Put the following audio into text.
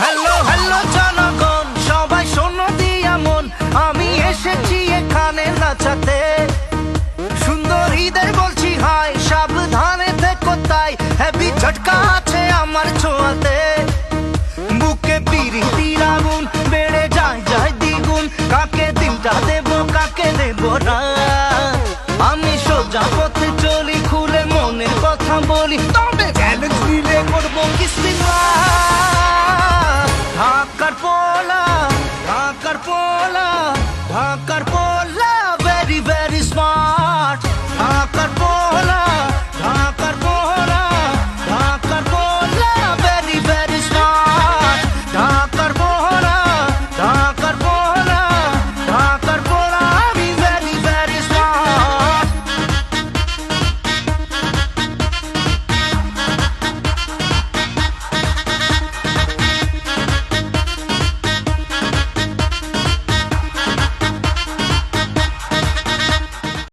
Hello hello জনগণ, সবাই শোনো দিয়া মন আমি এসেছি এখানে নাচাতে। সুন্দর বলছি, হাই, সাবধানে দেখো তাই। হ্যাপি ঝটকা আছে আমার ছোঁয়াতে। বুকে পিড়ি তিরাগুন বেড়ে যায় যায় দ্বিগুণ। কাকে দিলটা দেব, কাকে দেব না? আমি সোজা পথে চলি, খুলে মনের কথা বলি। তবে চ্যালেঞ্জ নিলে করব কিস্তি? I got.